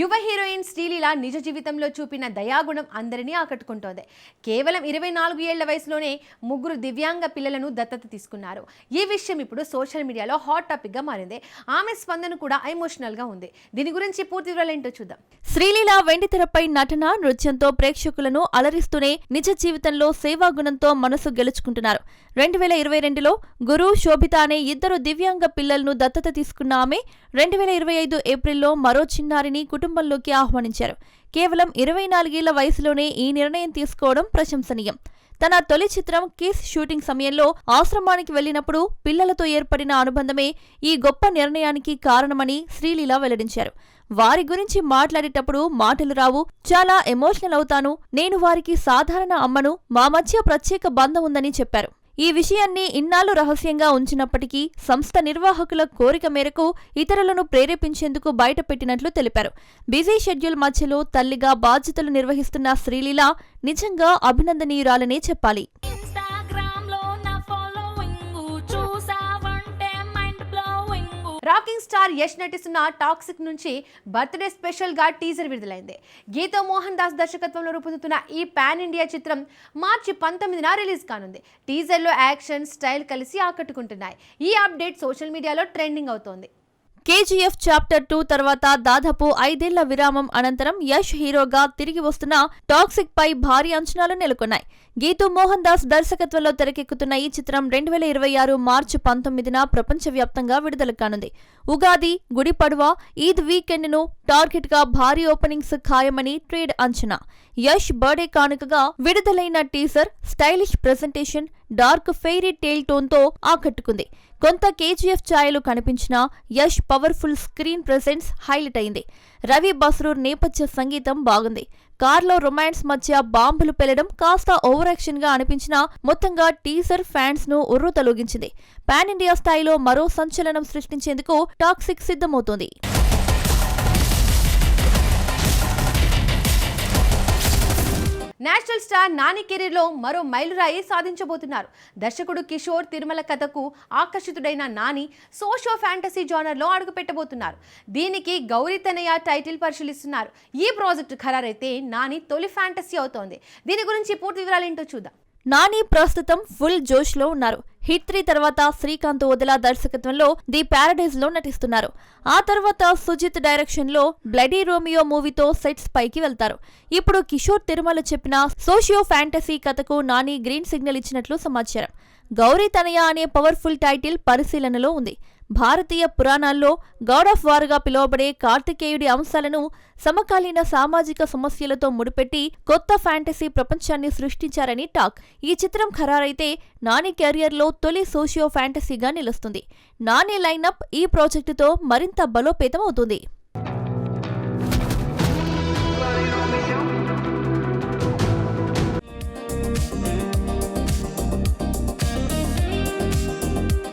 యువ హీరోయిన్ శ్రీలీల నిజ జీవితంలో చూపిన దయాగుణం అందరినీ ఆకట్టుకుంటోంది. కేవలం ఇరవై నాలుగు ఏళ్ళ వయసులోనే ముగ్గురు దివ్యాంగ పిల్లలను దత్తత తీసుకున్నారు. ఈ విషయం ఇప్పుడు సోషల్ మీడియాలో హాట్ టాపిక్గా మారింది. ఆమె స్పందన కూడా ఎమోషనల్గా ఉంది. దీని గురించి పూర్తి వివరాలు ఏంటో చూద్దాం. శ్రీలీల వెండితెరపై నటన నృత్యంతో ప్రేక్షకులను అలరిస్తూనే నిజ జీవితంలో సేవాగుణంతో మనసు గెలుచుకుంటున్నారు. రెండు వేల ఇరవై రెండులో గురు శోభిత అనే ఇద్దరు దివ్యాంగ పిల్లలను దత్తత తీసుకున్న ఆమె రెండు వేల ఇరవై ఐదు ఏప్రిల్లో మరో చిన్నారిని కుటుంబంలోకి ఆహ్వానించారు కేవలం ఇరవై నాలుగేళ్ళ వయసులోనే ఈ నిర్ణయం తీసుకోవడం ప్రశంసనీయం. తన తొలి చిత్రం కిస్ షూటింగ్ సమయంలో ఆశ్రమానికి వెళ్ళినప్పుడు పిల్లలతో ఏర్పడిన అనుబంధమే ఈ గొప్ప నిర్ణయానికి కారణమని శ్రీలీల వెల్లడించారు. వారి గురించి మాట్లాడేటప్పుడు మాటలు రావు చాలా ఎమోషనల్ అవుతాను నేను వారికి సాధారణ అమ్మను మా మధ్య ప్రత్యేక బంధం ఉందని చెప్పారు. ఈ విషయాన్ని ఇన్నాళ్ళు రహస్యంగా ఉంచినప్పటికీ సంస్థ నిర్వాహకుల కోరిక మేరకు ఇతరులను ప్రేరేపించేందుకు బయటపెట్టినట్లు తెలిపారు. బిజీ షెడ్యూల్ మధ్యలో తల్లిగా బాధ్యతలు నిర్వహిస్తున్న శ్రీలీల నిజంగా అభినందనీయురాలనే చెప్పాలి. స్టార్ యష్ నటిస్తున్న టాక్సిక్ నుంచి బర్త్డే స్పెషల్గా టీజర్ విడుదలైంది. గీతా మోహన్ దాస్ దర్శకత్వంలో రూపొందుతున్న ఈ పాన్ ఇండియా చిత్రం మార్చి పంతొమ్మిదిన రిలీజ్ కానుంది. టీజర్లో యాక్షన్ స్టైల్ కలిసి ఆకట్టుకుంటున్నాయి. ఈ అప్డేట్ సోషల్ మీడియాలో ట్రెండింగ్ అవుతోంది. కేజీఎఫ్ చాప్టర్ టూ తర్వాత దాదాపు ఐదేళ్ళ విరామం అనంతరం యష్ హీరోగా తిరిగి వస్తున్న టాక్సిక్ పై భారీ అంచనాలు నెలకొన్నాయి. గీతు మోహన్ దాస్ దర్శకత్వంలో తెరకెక్కుతున్న ఈ చిత్రం రెండు వేల ఇరవై ఆరు మార్చి పంతొమ్మిదిన ప్రపంచవ్యాప్తంగా విడుదల కానుంది. ఉగాది గుడి పడవ ఈద్ వీకెండ్ను టార్గెట్గా భారీ ఓపెనింగ్స్ ఖాయమని ట్రేడ్ అంచనా. యష్ బర్త్డే కానుకగా విడుదలైన teaser stylish presentation dark fairy tale టోన్తో ఆకట్టుకుంది. కొంత కేజీఎఫ్ ఛాయలు కనిపించిన Yash powerful screen presence highlight అయింది. రవి బస్రూర్ నేపథ్య సంగీతం బాగుంది. కార్లో రొమాన్స్ మధ్య బాంబులు పెళ్ళడం కాస్త ఓవర్ యాక్షన్గా అనిపించినా మొత్తంగా టీజర్ ఫ్యాన్స్ను ఉర్రు తొలగించింది పాన్ ఇండియా స్థాయిలో మరో సంచలనం సృష్టించేందుకు టాక్సిక్ సిద్ధమవుతోంది. నేషనల్ స్టార్ నాని కెరీర్లో మరో మైలురాయి సాధించబోతున్నారు. దర్శకుడు కిషోర్ తిరుమల కథకు ఆకర్షితుడైన నాని సోషో ఫ్యాంటసీ జానర్లో అడుగుపెట్టబోతున్నారు. దీనికి గౌరీ తనయ టైటిల్ పరిశీలిస్తున్నారు. ఈ ప్రాజెక్టు ఖరారైతే నాని తొలి ఫ్యాంటసీ అవుతోంది. దీని గురించి పూర్తి వివరాలు ఏంటో చూద్దాం. నాని ప్రస్తుతం ఫుల్ జోష్లో ఉన్నారు. హిట్ త్రీ తర్వాత శ్రీకాంత్ వదిలా దర్శకత్వంలో ది ప్యారడైజ్లో నటిస్తున్నారు. ఆ తర్వాత సుజిత్ డైరెక్షన్లో బ్లడీ రోమియో మూవీతో సెట్స్ పైకి వెళ్తారు. ఇప్పుడు కిషోర్ తిరుమల చెప్పిన సోషియో ఫ్యాంటసీ కథకు నాని గ్రీన్ సిగ్నల్ ఇచ్చినట్లు సమాచారం. గౌరీ తనయ అనే పవర్ఫుల్ టైటిల్ పరిశీలనలో ఉంది. భారతీయ పురాణాల్లో గాడ్ ఆఫ్ వార్గా పిలువబడే కార్తికేయుడి అంశాలను సమకాలీన సామాజిక సమస్యలతో ముడిపెట్టి కొత్త ఫ్యాంటసీ ప్రపంచాన్ని సృష్టించారని టాక్. ఈ చిత్రం ఖరారైతే నాని కెరియర్లో తొలి సోషియో ఫ్యాంటసీగా నిలుస్తుంది. నాని లైనప్ ఈ ప్రాజెక్టుతో మరింత బలోపేతం అవుతుంది